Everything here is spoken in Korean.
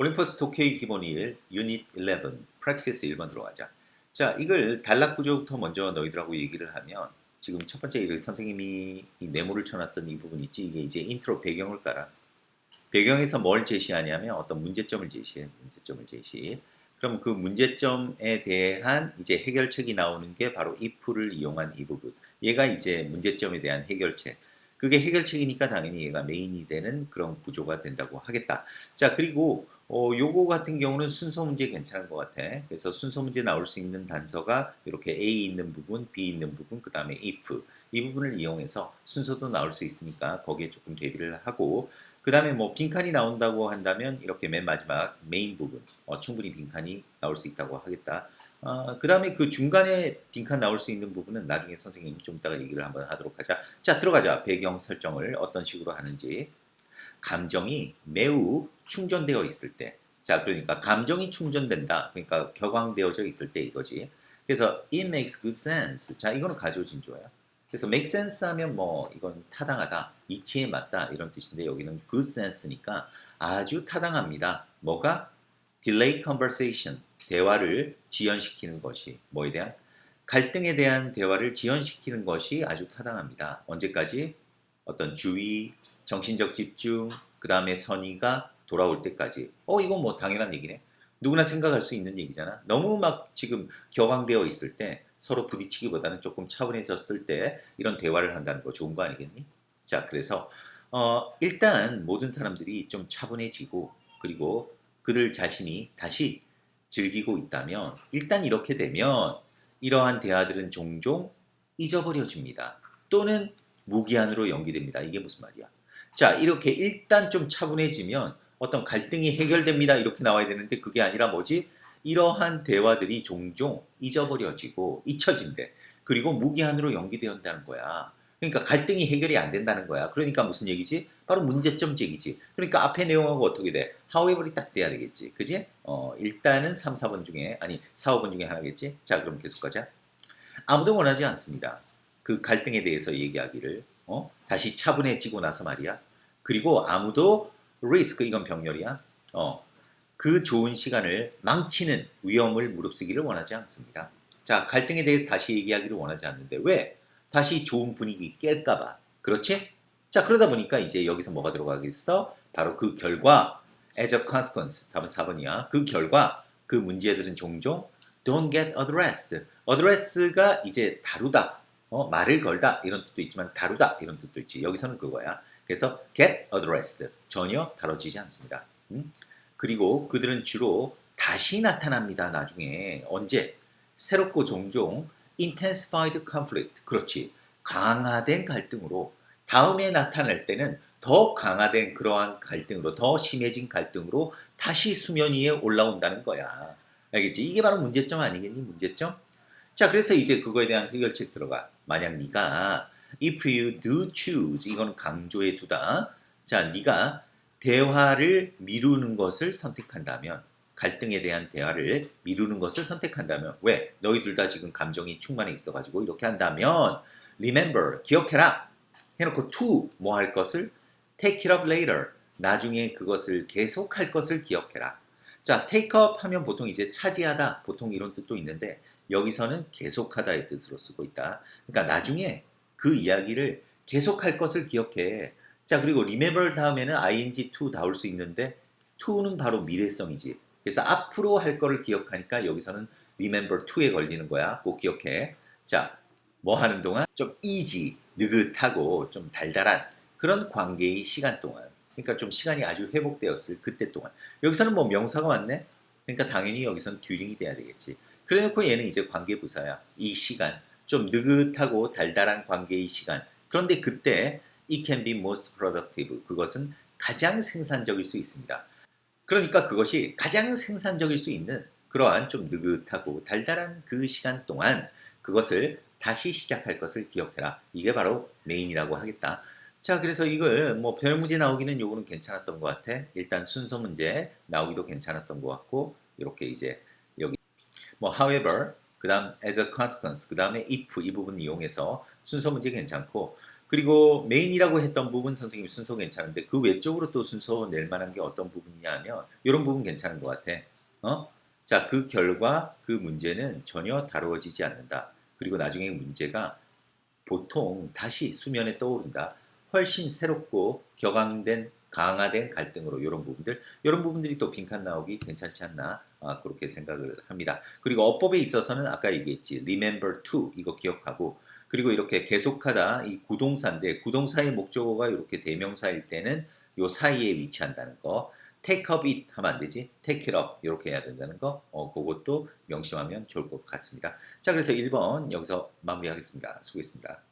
올림퍼스 도쿄의 기본 1, 유닛 11, 프랙티스 1번 들어가자. 자, 이걸 단락 구조부터 먼저 너희들하고 얘기를 하면 지금 첫 번째 이렇게 선생님이 이 네모를 쳐놨던 이 부분 있지? 이게 이제 인트로 배경을 깔아. 배경에서 뭘 제시하냐면 어떤 문제점을 제시해. 문제점을 제시. 그럼 그 문제점에 대한 이제 해결책이 나오는 게 바로 if를 이용한 이 부분. 얘가 이제 문제점에 대한 해결책. 그게 해결책이니까 당연히 얘가 메인이 되는 그런 구조가 된다고 하겠다. 자, 그리고 어, 요거 같은 경우는 순서 문제 괜찮은 것 같아. 그래서 순서 문제 나올 수 있는 단서가 이렇게 A 있는 부분, B 있는 부분, 그 다음에 if 이 부분을 이용해서 순서도 나올 수 있으니까 거기에 조금 대비를 하고 그 다음에 뭐 빈칸이 나온다고 한다면 이렇게 맨 마지막 메인 부분 어, 충분히 빈칸이 나올 수 있다고 하겠다. 어, 그 다음에 그 중간에 빈칸 나올 수 있는 부분은 나중에 선생님 좀 이따가 얘기를 한번 하도록 하자. 자 들어가자. 배경 설정을 어떤 식으로 하는지. 감정이 매우 충전되어 있을 때. 자, 그러니까 감정이 충전된다. 그러니까 격앙되어져 있을 때 이거지. 그래서 it makes good sense. 자, 이거는 좋아요. 그래서 make sense 하면 뭐 이건 타당하다, 이치에 맞다 이런 뜻인데 여기는 good sense니까 아주 타당합니다. 뭐가 delay conversation 대화를 지연시키는 것이 뭐에 대한 갈등에 대한 대화를 지연시키는 것이 아주 타당합니다. 언제까지 어떤 주의, 정신적 집중, 그 다음에 선의가 돌아올 때까지. 어, 이건 뭐 당연한 얘기네. 누구나 생각할 수 있는 얘기잖아. 너무 막 지금 격앙되어 있을 때 서로 부딪히기보다는 조금 차분해졌을 때 이런 대화를 한다는 거 좋은 거 아니겠니? 자, 그래서 어, 일단 모든 사람들이 좀 차분해지고 그리고 그들 자신이 다시 즐기고 있다면 일단 이렇게 되면 이러한 대화들은 종종 잊어버려집니다. 또는 무기한으로 연기됩니다. 이게 무슨 말이야? 자, 이렇게 일단 좀 차분해지면 어떤 갈등이 해결됩니다. 이렇게 나와야 되는데 그게 아니라 뭐지? 이러한 대화들이 종종 잊어버려지고 잊혀진대. 그리고 무기한으로 연기되었다는 거야. 그러니까 갈등이 해결이 안 된다는 거야. 그러니까 무슨 얘기지? 바로 문제점 제기지. 그러니까 앞에 내용하고 어떻게 돼? however이 딱 돼야 되겠지. 그지? 어, 일단은 3, 4번 중에, 아니, 4, 5번 중에 하나겠지? 자, 그럼 계속 가자. 아무도 원하지 않습니다. 그 갈등에 대해서 얘기하기를. 어? 다시 차분해지고 나서 말이야. 그리고 아무도 리스크, 이건 병렬이야. 어, 그 좋은 시간을 망치는 위험을 무릅쓰기를 원하지 않습니다. 자, 갈등에 대해서 다시 얘기하기를 원하지 않는데 왜? 다시 좋은 분위기 깰까 봐. 그렇지? 자, 그러다 보니까 이제 여기서 뭐가 들어가겠어? 바로 그 결과, as a consequence. 답은 4번이야. 그 결과, 그 문제들은 종종 don't get addressed. address가 이제 다루다, 어, 말을 걸다 이런 뜻도 있지만 다루다 이런 뜻도 있지. 여기서는 그거야. 그래서 get addressed. 전혀 다뤄지지 않습니다. 음? 그리고 그들은 주로 다시 나타납니다. 나중에 언제? 새롭고 종종 intensified conflict. 그렇지. 강화된 갈등으로 다음에 나타날 때는 더 강화된 그러한 갈등으로 더 심해진 갈등으로 다시 수면 위에 올라온다는 거야. 알겠지? 이게 바로 문제점 아니겠니? 문제점? 자, 그래서 이제 그거에 대한 해결책 들어가. 만약 네가 if you do choose 이거는 강조해 두다. 자, 네가 대화를 미루는 것을 선택한다면 갈등에 대한 대화를 미루는 것을 선택한다면 왜? 너희들 다 지금 감정이 충만해 있어 가지고 이렇게 한다면 remember 기억해라 해놓고 to 뭐 할 것을 take it up later 나중에 그것을 계속 할 것을 기억해라 자 take up 하면 보통 이제 차지하다 보통 이런 뜻도 있는데 여기서는 계속하다의 뜻으로 쓰고 있다 그러니까 나중에 그 이야기를 계속할 것을 기억해 자 그리고 remember 다음에는 ing to 나올 수 있는데 to는 바로 미래성이지 그래서 앞으로 할 거를 기억하니까 여기서는 remember to에 걸리는 거야. 꼭 기억해. 자, 뭐 하는 동안 좀 easy, 느긋하고 좀 달달한 그런 관계의 시간 동안. 그러니까 좀 시간이 아주 회복되었을 그때 동안. 여기서는 뭐 명사가 왔네? 그러니까 당연히 여기서는 듀링이 돼야 되겠지. 그래 놓고 얘는 이제 관계 부사야. 이 시간. 좀 느긋하고 달달한 관계의 시간. 그런데 그때 it can be most productive. 그것은 가장 생산적일 수 있습니다. 그러니까 그것이 가장 생산적일 수 있는 그러한 좀 느긋하고 달달한 그 시간 동안 그것을 다시 시작할 것을 기억해라. 이게 바로 메인이라고 하겠다. 자, 그래서 이걸 뭐 별문제 나오기는 요거는 괜찮았던 것 같아. 일단 순서 문제 나오기도 괜찮았던 것 같고, 이렇게 이제 뭐 however, 그 다음 as a consequence, 그 다음에 if 이 부분 이용해서 순서 문제 괜찮고, 그리고 메인이라고 했던 부분 선생님 순서 괜찮은데 그 외적으로 또 순서 낼 만한 게 어떤 부분이냐 하면 이런 부분 괜찮은 것 같아. 어? 자, 그 결과 그 문제는 전혀 다루어지지 않는다. 그리고 나중에 문제가 보통 다시 수면에 떠오른다. 훨씬 새롭고 격앙된 강화된 갈등으로 이런 부분들 이런 부분들이 또 빈칸 나오기 괜찮지 않나 아, 그렇게 생각을 합니다. 그리고 어법에 있어서는 아까 얘기했지 remember to 이거 기억하고 그리고 이렇게 계속하다 이 구동사인데 구동사의 목적어가 이렇게 대명사일 때는 요 사이에 위치한다는 거 take up it 하면 안 되지 take it up 이렇게 해야 된다는 거 어, 그것도 명심하면 좋을 것 같습니다. 자 그래서 1번 여기서 마무리하겠습니다. 수고했습니다.